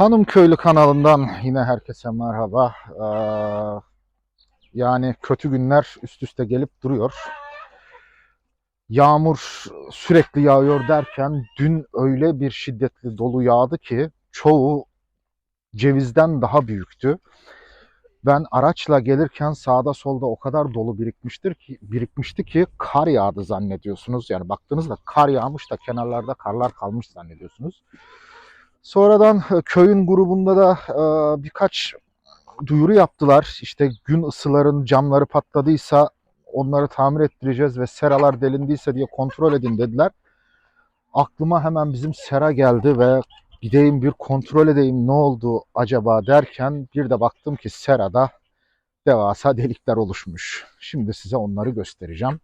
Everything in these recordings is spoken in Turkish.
Hanım Köylü kanalından yine herkese merhaba. Ee, yani kötü günler üst üste gelip duruyor. Yağmur sürekli yağıyor derken dün öyle bir şiddetli dolu yağdı ki çoğu cevizden daha büyüktü. Ben araçla gelirken sağda solda o kadar dolu birikmiştir ki birikmişti ki kar yağdı zannediyorsunuz. Yani baktığınızda kar yağmış da kenarlarda karlar kalmış zannediyorsunuz. Sonradan e, köyün grubunda da e, birkaç duyuru yaptılar. İşte gün ısıların camları patladıysa onları tamir ettireceğiz ve seralar delindiyse diye kontrol edin dediler. Aklıma hemen bizim sera geldi ve gideyim bir kontrol edeyim ne oldu acaba derken bir de baktım ki serada devasa delikler oluşmuş. Şimdi size onları göstereceğim.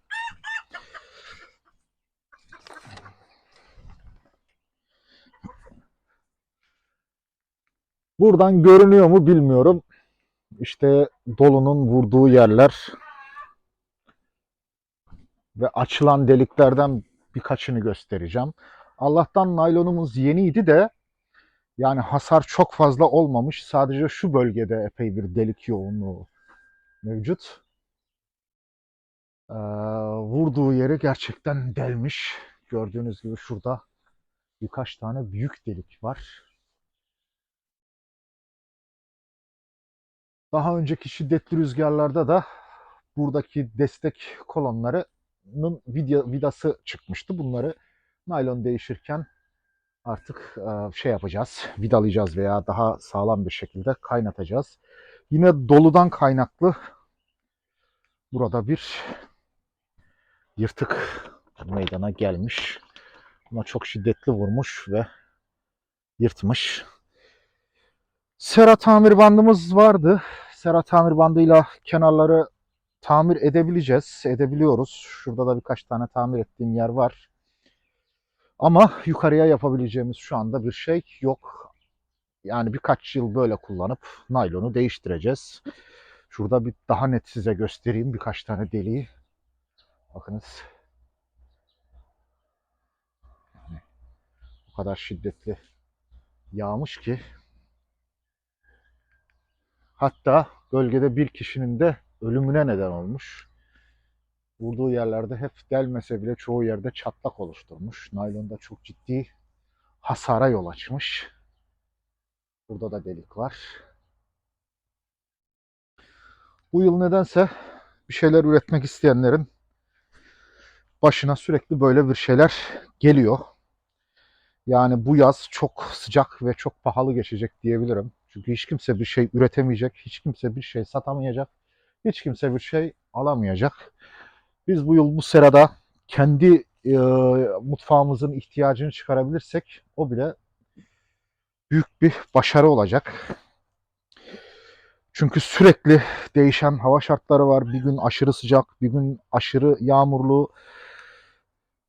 Buradan görünüyor mu bilmiyorum. İşte dolunun vurduğu yerler ve açılan deliklerden birkaçını göstereceğim. Allah'tan naylonumuz yeniydi de yani hasar çok fazla olmamış. Sadece şu bölgede epey bir delik yoğunluğu mevcut. Ee, vurduğu yeri gerçekten delmiş. Gördüğünüz gibi şurada birkaç tane büyük delik var. Daha önceki şiddetli rüzgarlarda da buradaki destek kolonlarının vida, vidası çıkmıştı. Bunları naylon değişirken artık e, şey yapacağız, vidalayacağız veya daha sağlam bir şekilde kaynatacağız. Yine doludan kaynaklı burada bir yırtık meydana gelmiş. Ama çok şiddetli vurmuş ve yırtmış. Sera tamir bandımız vardı. Sera tamir bandıyla kenarları tamir edebileceğiz. Edebiliyoruz. Şurada da birkaç tane tamir ettiğim yer var. Ama yukarıya yapabileceğimiz şu anda bir şey yok. Yani birkaç yıl böyle kullanıp naylonu değiştireceğiz. Şurada bir daha net size göstereyim birkaç tane deliği. Bakınız. Yani o kadar şiddetli yağmış ki Hatta bölgede bir kişinin de ölümüne neden olmuş. Vurduğu yerlerde hep delmese bile çoğu yerde çatlak oluşturmuş. Naylonda çok ciddi hasara yol açmış. Burada da delik var. Bu yıl nedense bir şeyler üretmek isteyenlerin başına sürekli böyle bir şeyler geliyor. Yani bu yaz çok sıcak ve çok pahalı geçecek diyebilirim. Çünkü hiç kimse bir şey üretemeyecek, hiç kimse bir şey satamayacak, hiç kimse bir şey alamayacak. Biz bu yıl bu serada kendi e, mutfağımızın ihtiyacını çıkarabilirsek o bile büyük bir başarı olacak. Çünkü sürekli değişen hava şartları var. Bir gün aşırı sıcak, bir gün aşırı yağmurlu.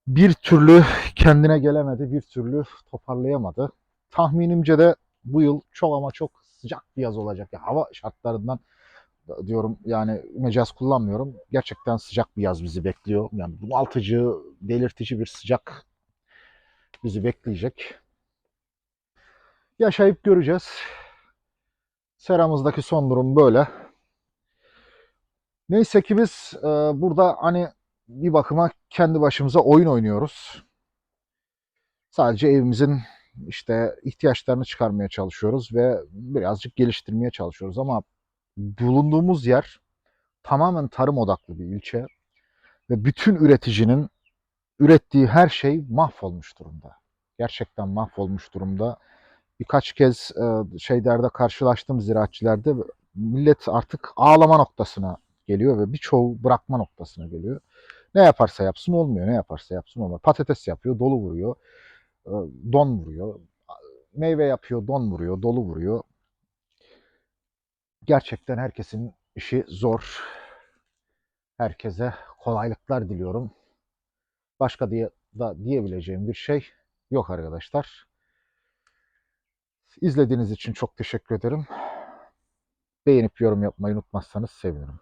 Bir türlü kendine gelemedi, bir türlü toparlayamadı. Tahminimce de bu yıl çok ama çok sıcak bir yaz olacak. Yani hava şartlarından diyorum yani mecaz kullanmıyorum. Gerçekten sıcak bir yaz bizi bekliyor. Yani bunaltıcı, delirtici bir sıcak bizi bekleyecek. Yaşayıp göreceğiz. Seramızdaki son durum böyle. Neyse ki biz e, burada hani bir bakıma kendi başımıza oyun oynuyoruz. Sadece evimizin işte ihtiyaçlarını çıkarmaya çalışıyoruz ve birazcık geliştirmeye çalışıyoruz ama bulunduğumuz yer tamamen tarım odaklı bir ilçe ve bütün üreticinin ürettiği her şey mahvolmuş durumda. Gerçekten mahvolmuş durumda. Birkaç kez e, şeylerde karşılaştım ziraatçilerde millet artık ağlama noktasına geliyor ve birçoğu bırakma noktasına geliyor. Ne yaparsa yapsın olmuyor, ne yaparsa yapsın olmuyor. Patates yapıyor, dolu vuruyor. E, don vuruyor. Meyve yapıyor, don vuruyor, dolu vuruyor. Gerçekten herkesin işi zor. Herkese kolaylıklar diliyorum. Başka diye da diyebileceğim bir şey yok arkadaşlar. İzlediğiniz için çok teşekkür ederim. Beğenip yorum yapmayı unutmazsanız sevinirim.